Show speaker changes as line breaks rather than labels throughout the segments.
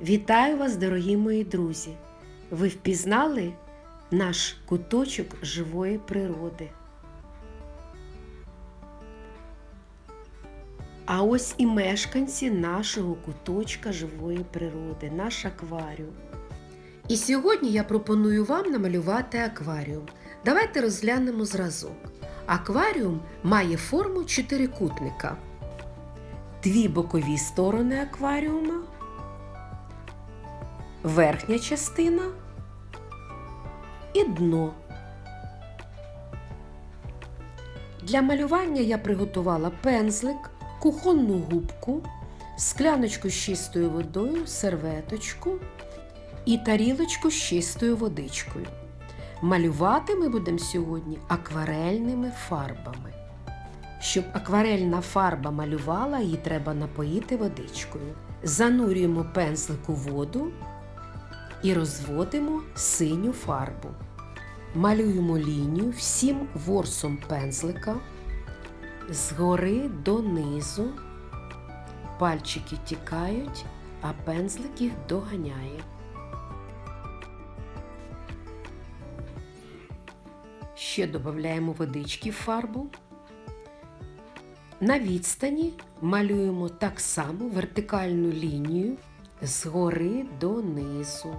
Вітаю вас, дорогі мої друзі! Ви впізнали наш куточок живої природи. А ось і мешканці нашого куточка живої природи, наш акваріум. І сьогодні я пропоную вам намалювати акваріум. Давайте розглянемо зразок. Акваріум має форму чотирикутника. Дві бокові сторони акваріума, верхня частина і дно. Для малювання я приготувала пензлик, кухонну губку, скляночку з чистою водою, серветочку і тарілочку з чистою водичкою. Малювати ми будемо сьогодні акварельними фарбами. Щоб акварельна фарба малювала, її треба напоїти водичкою. Занурюємо пензлик у воду і розводимо синю фарбу. Малюємо лінію всім ворсом пензлика згори донизу. Пальчики тікають, а пензлик їх доганяє. Ще додаємо водички в фарбу. На відстані малюємо так само вертикальну лінію згори донизу.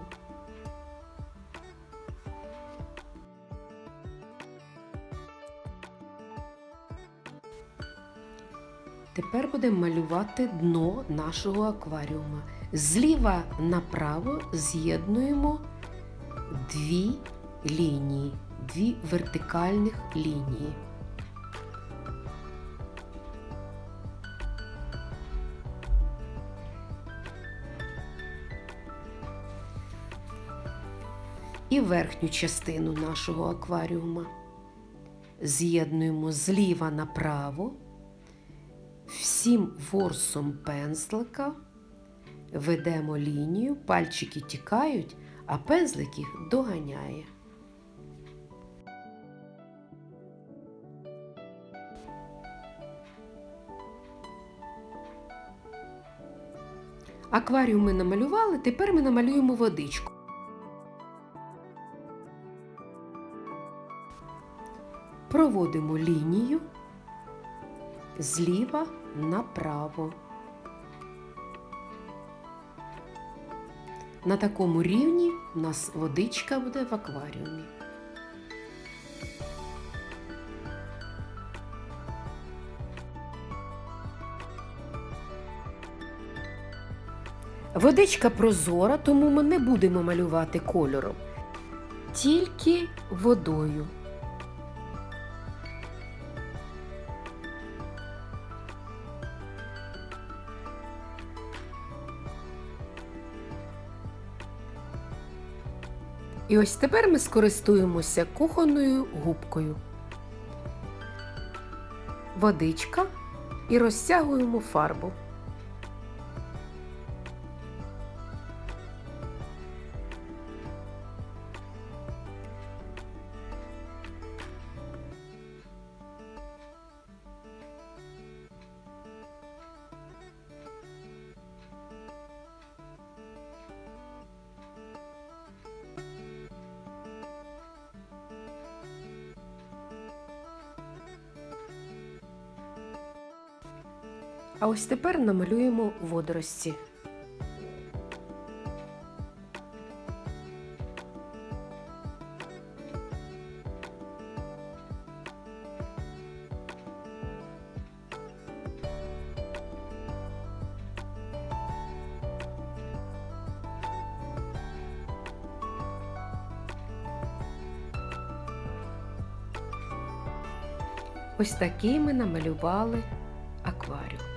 Тепер будемо малювати дно нашого акваріума. Зліва направо з'єднуємо дві лінії, дві вертикальних лінії. І верхню частину нашого акваріума. З'єднуємо зліва направо, всім ворсом пензлика ведемо лінію, пальчики тікають, а пензлик їх доганяє. Акваріум ми намалювали, тепер ми намалюємо водичку. Проводимо лінію зліва направо. На такому рівні у нас водичка буде в акваріумі. Водичка прозора, тому ми не будемо малювати кольором, тільки водою. І ось тепер ми скористуємося кухонною губкою. Водичка і розтягуємо фарбу. А ось тепер намалюємо водорості. Ось такий ми намалювали акваріум.